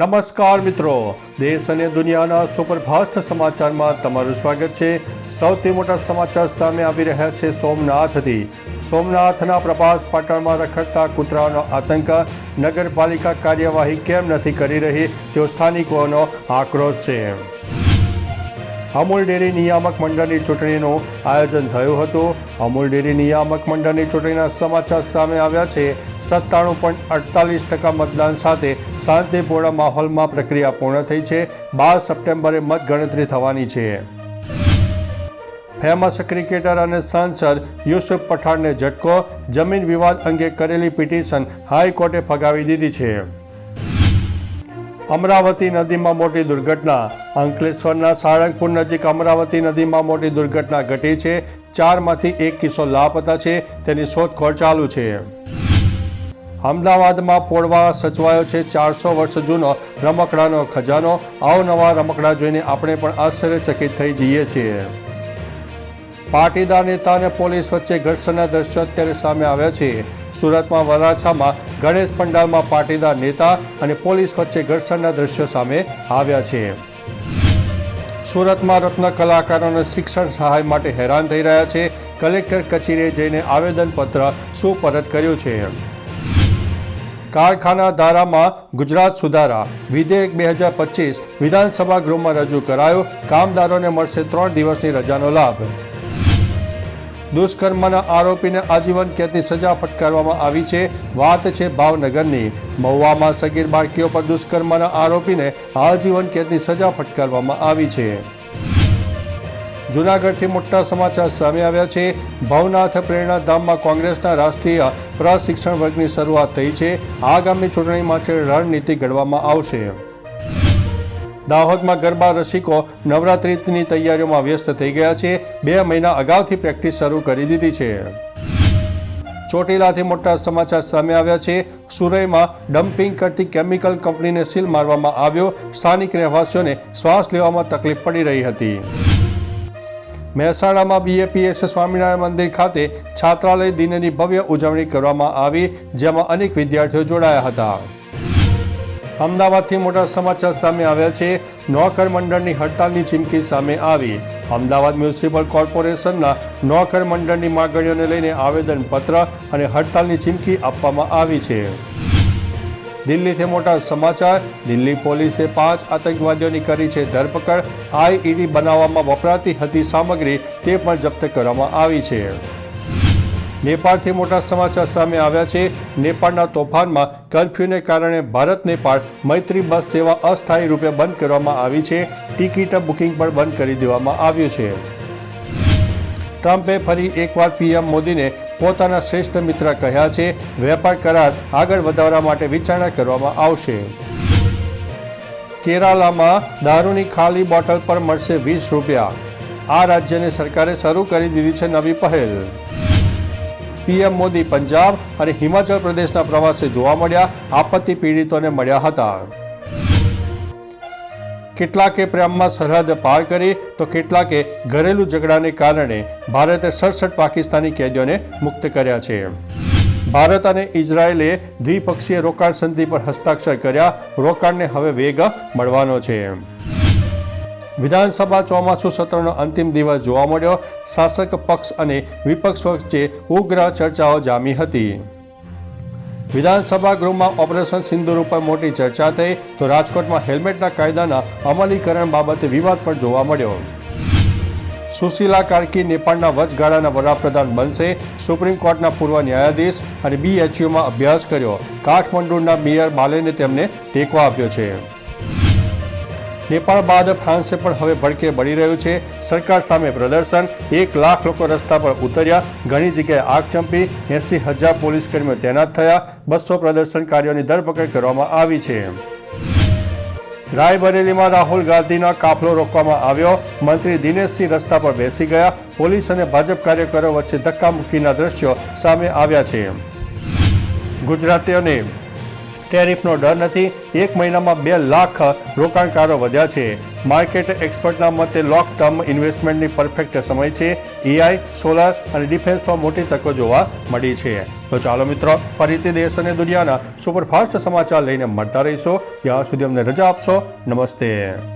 નમસ્કાર મિત્રો. દેશ અને દુનિયાના સુપરફાસ્ટ સમાચારમાં તમારું સ્વાગત છે. સૌથી મોટા સમાચાર સામે આવી રહ્યા છે સોમનાથથી. સોમનાથના પ્રભાસ પાટણમાં રખડતા કૂતરાનો આતંક નગરપાલિકા કાર્યવાહી કેમ નથી કરી રહી? તેઓ સ્થાનિકોનો આક્રોશ છે. અમૂલ ડેરી નિયામક મંડળની ચૂંટણીનું આયોજન થયું હતું. અમૂલ ડેરી નિયામક મંડળની ચૂંટણીના સમાચાર સામે આવ્યા છે. સત્તાણું પોઈન્ટ અડતાલીસ ટકા મતદાન સાથે શાંતિપૂર્ણ માહોલમાં પ્રક્રિયા પૂર્ણ થઈ છે. બાર સપ્ટેમ્બરે મતગણતરી થવાની છે. ફેમસ ક્રિકેટર અને સાંસદ યુસુફ પઠાણને ઝટકો. જમીન વિવાદ અંગે કરેલી પિટિશન હાઈકોર્ટે ફગાવી દીધી છે. અમરાવતી નદીમાં મોટી દુર્ઘટના. અંકલેશ્વરના સાળંગપુર નજીક અમરાવતી નદીમાં મોટી દુર્ઘટના ઘટી છે. ચારમાંથી એક કિસ્સો લાપતા છે. તેની શોધખોળ ચાલુ છે. અમદાવાદમાં પોળવા સચવાયો છે ચારસો વર્ષ જૂનો રમકડાનો ખજાનો. અવનવા રમકડા જોઈને આપણે પણ આશ્ચર્યચકિત થઈ જઈએ છીએ. પાટીદાર નેતા અને પોલીસ વચ્ચે ઘર્ષણના દ્રશ્યો અત્યારે સામે આવ્યા છે. સુરતમાં વરાછામાં ગણેશ પંડાલમાં પાટીદાર નેતા અને પોલીસ વચ્ચે ઘર્ષણના દ્રશ્યો સામે આવ્યા છે. સુરતમાં રત્ન કલાકારોને શિક્ષણ સહાય માટે હેરાન થઈ રહ્યા છે. કલેક્ટર કચેરીએ જઈને આવેદનપત્ર સુપરત કર્યું છે. કારખાના ધારામાં ગુજરાત સુધારા, વિધેયક બે હજાર પચીસ વિધાનસભા ગૃહમાં રજૂ કરાયું. કામદારોને મળશે ત્રણ દિવસની રજાનો લાભ. દુષ્કર્મના આરોપીને આજીવન કેદની સજા ફટકારવામાં આવી છે. વાત છે ભાવનગરની. મહુવામાં સગીર બાળકીઓ પર દુષ્કર્મના આરોપીને આજીવન કેદની સજા ફટકારવામાં આવી છે. જૂનાગઢથી મોટા સમાચાર સામે આવ્યા છે. ભવનાથ પ્રેરણા ધામમાં કોંગ્રેસના રાષ્ટ્રીય પ્રશિક્ષણ વર્ગની શરૂઆત થઈ છે. આગામી ચૂંટણી માટે રણનીતિ ઘડવામાં આવશે. દાહોદમાં ગરબા રસિકો નવરાત્રિની તૈયારીઓમાં વ્યસ્ત થઈ ગયા છે. બે મહિના અગાઉથી પ્રેક્ટિસ શરૂ કરી દીધી છે. ચોટીલાથી મોટા સમાચાર સામે આવ્યા છે. સુરઈમાં ડમ્પિંગ કરતી કેમિકલ કંપનીને સીલ મારવામાં આવ્યો. સ્થાનિક રહેવાસીઓને શ્વાસ લેવામાં તકલીફ પડી રહી હતી. મહેસાણામાં બીએપીએસ સ્વામિનારાયણ મંદિર ખાતે છાત્રાલય દિનની ભવ્ય ઉજવણી કરવામાં આવી, જેમાં અનેક વિદ્યાર્થીઓ જોડાયા હતા. અમદાવાદથી મોટા સમાચાર સામે આવ્યા છે. નોકર મંડળની હડતાલની ચીમકી સામે આવી. અમદાવાદ મ્યુનિસિપલ કોર્પોરેશનના નોકર મંડળની માગણીઓને લઈને આવેદનપત્ર અને હડતાલની ચીમકી આપવામાં આવી છે. દિલ્હીથી મોટા સમાચાર. દિલ્હી પોલીસે પાંચ આતંકવાદીઓની કરી છે ધરપકડ. આઈઈડી બનાવવામાં વપરાતી હતી સામગ્રી તે પણ જપ્ત કરવામાં આવી છે. નેપાળથી મોટા સમાચાર સામે આવ્યા છે. નેપાળના તોફાનમાં કર્ફ્યુને કારણે ભારત, નેપાળ મૈત્રી બસ સેવા અસ્થાયી રૂપે બંધ કરવામાં આવી છે. ટિકિટ બુકિંગ પણ બંધ કરી દેવામાં આવ્યું છે. ટ્રમ્પે ફરી એકવાર પીએમ મોદીને પોતાના શ્રેષ્ઠ મિત્ર કહ્યા છે. વેપાર કરાર આગળ વધારવા માટે વિચારણા કરવામાં આવશે. કેરાલામાં દારૂની ખાલી બોટલ પર મળશે વીસ રૂપિયા. આ રાજ્યની સરકારે શરૂ કરી દીધી છે નવી પહેલ. પીએમ મોદી પંજાબ અને હિમાચલ પ્રદેશના પ્રવાસે જોવા મળ્યા. આપત્તિ પીડિતોને મળ્યા હતા. કેટલાકે પ્રેમમાં સરહદ પાર કરી, તો કેટલાકે ઘરેલું ઝઘડાને કારણે ભારતે સડસઠ પાકિસ્તાની કેદીઓને મુક્ત કર્યા છે. ભારત અને ઇઝરાયેલે દ્વિપક્ષીય રોકાણ સંધિ પર હસ્તાક્ષર કર્યા. રોકાણને હવે વેગ મળવાનો છે. વિધાનસભા ચોમાસુ સત્રનો અંતિમ દિવસ જોવા મળ્યો. શાસક પક્ષ અને વિપક્ષ વચ્ચે ઉગ્ર ચર્ચાઓ જામી હતી. વિધાનસભા ગૃહમાં ઓપરેશન સિંદુર ઉપર મોટી ચર્ચા થઈ, તો રાજકોટમાં હેલ્મેટના કાયદાના અમલીકરણ બાબતે વિવાદ પણ જોવા મળ્યો. સુશીલા કાર્કી નેપાળના વચગાળાના વડાપ્રધાન બનશે, સુપ્રીમ કોર્ટના પૂર્વ ન્યાયાધીશ અને બીએચયુમાં અભ્યાસ કર્યો. કાઠમંડુના મેયર બાલેને તેમને ટેકો આપ્યો છે. નેપાળ બાદ ફ્રાન્સે પણ હવે ભડકે બળી રહ્યું છે. સરકાર સામે પ્રદર્શન. એક લાખ લોકો રસ્તા પર ઉતર્યા. ઘણી જગ્યાએ આગ ચંપી. એસી હજાર પોલીસ કર્મીઓ તૈનાત થયા. બસો પ્રદર્શનકારીઓની ધરપકડ કરવામાં આવી છે. રાયબરેલીમાં રાહુલ ગાંધીનો કાફલો રોકવામાં આવ્યો. મંત્રી દિનેશસિંહ રસ્તા પર બેસી ગયા. પોલીસ અને ભાજપ કાર્યકરો વચ્ચે ધક્કામુક્કીના દ્રશ્યો સામે આવ્યા છે. ગુજરાતીઓને ટેરિફનો ડર નથી. એક મહિનામાં બે લાખ રોકાણકારો વધ્યા છે. માર્કેટ એક્સપર્ટના મતે લોંગ ટર્મ ઇન્વેસ્ટમેન્ટની પરફેક્ટ સમય છે. એઆઈ, સોલાર અને ડિફેન્સમાં મોટી તકો જોવા મળી છે. તો ચાલો મિત્રો, ફરીથી દેશ અને દુનિયાના સુપરફાસ્ટ સમાચાર લઈને મળતા રહીશો. ત્યાં સુધી અમને રજા આપશો. નમસ્તે.